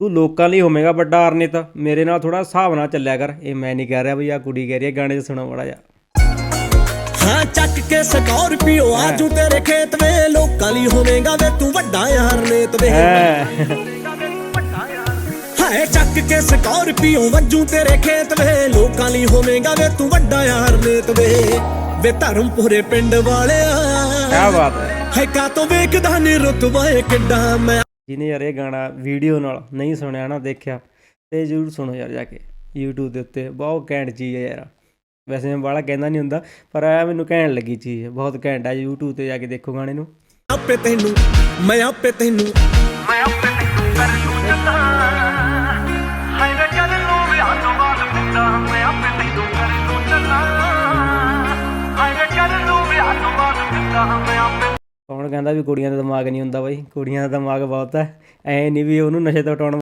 ਤੂੰ ਲੋਕਾਂ ਲਈ ਹੋਵੇਂਗਾ ਵੱਡਾ ਅਰਨਿਤ ਮੇਰੇ ਨਾਲ ਥੋੜਾ ਹਿਸਾਬ ਨਾਲ ਚੱਲਿਆ ਕਰ। ਇਹ ਮੈਂ ਨਹੀਂ ਕਹਿ ਰਿਹਾ ਵੀ ਆ ਕੁੜੀ ਕਹਿ ਰਹੀ ਹੈ ਗਾਣੇ 'ਚ ਸੁਣੋ ਮੜਾ ਜਾ ਹਾਂ ਚੱਕ ਕੇ ਸਕਾਰਪੀਓ ਆਜੂ ਤੇਰੇ ਖੇਤ ਵੇ। ਲੋਕਾਂ ਲਈ ਹੋਵੇਂਗਾ ਵੇ ਤੂੰ ਵੱਡਾ ਯਾਰ ਨੇਤ ਵੇ। ਹੈ। ਹਾਏ ਚੱਕ ਕੇ ਸਕਾਰਪੀਓ ਵੱਜੂ ਤੇਰੇ ਖੇਤ ਵੇ। ਲੋਕਾਂ ਲਈ ਹੋਵੇਂਗਾ ਵੇ ਤੂੰ ਵੱਡਾ ਯਾਰ ਨੇਤ ਵੇ। ਵੇ ਧਰਮਪੁਰੇ ਪਿੰਡ ਵਾਲਿਆ। ਕੀ ਬਾਤ ਹੈ। ਹੈ ਕਾ ਤੋਂ ਵੇਖਦਾ ਨੀ ਰੁਤਬਾ ਕਿੱਡਾ। ਮੈਂ ਜਿਹਨੇ ਯਾਰ ਇਹ ਗਾਣਾ ਵੀਡੀਓ ਨਾਲ ਨਹੀਂ ਸੁਣਿਆ ਨਾ ਦੇਖਿਆ ਤੇ ਜ਼ਰੂਰ ਸੁਣੋ ਯਾਰ ਜਾ ਕੇ YouTube ਦੇ ਉੱਤੇ। ਬਹੁਤ ਘੈਂਟ ਚੀਜ਼ ਹੈ ਯਾਰ। ਵੈਸੇ ਮੈਂ ਬਾਹਲਾ ਕਹਿੰਦਾ ਨਹੀਂ ਹੁੰਦਾ ਪਰ ਆ ਮੈਨੂੰ ਘੈਂਟ ਲੱਗੀ ਚੀਜ਼ ਬਹੁਤ ਘੈਂਟ ਹੈ YouTube ਤੇ ਜਾ ਕੇ ਦੇਖੋ ਗਾਣੇ ਨੂੰ। ਆਪੇ ਤੈਨੂੰ ਮੈਂ ਆਪੇ ਤੈਨੂੰ। ਮੈਂ ਆਪੇ ਤੈਨੂੰ ਕਰ ਲੂੰ ਚੱਲਾਂ ਹਾਏ ਵੇ ਚੱਲ ਲੂੰ ਵਿਆਹ ਤੋਂ ਬਾਅਦ ਮੁੰਡਾ। ਮੈਂ ਆਪੇ ਤੈਨੂੰ ਕਰ ਲੂੰ ਚੱਲਾਂ ਹਾਏ ਵੇ ਚੱਲ ਲੂੰ ਵਿਆਹ ਤੋਂ ਬਾਅਦ ਮੁੰਡਾ। ਮੈਂ ਆਪੇ ਕੌਣ ਕਹਿੰਦਾ ਵੀ ਕੁੜੀਆਂ ਦਾ ਦਿਮਾਗ ਨਹੀਂ ਹੁੰਦਾ ਬਾਈ, ਕੁੜੀਆਂ ਦਾ ਦਿਮਾਗ ਬਹੁਤ ਹੈ, ਐ ਨਹੀਂ ਵੀ ਉਹਨੂੰ ਨਸ਼ੇ ਤੋਂ ਹਟਾਉਣ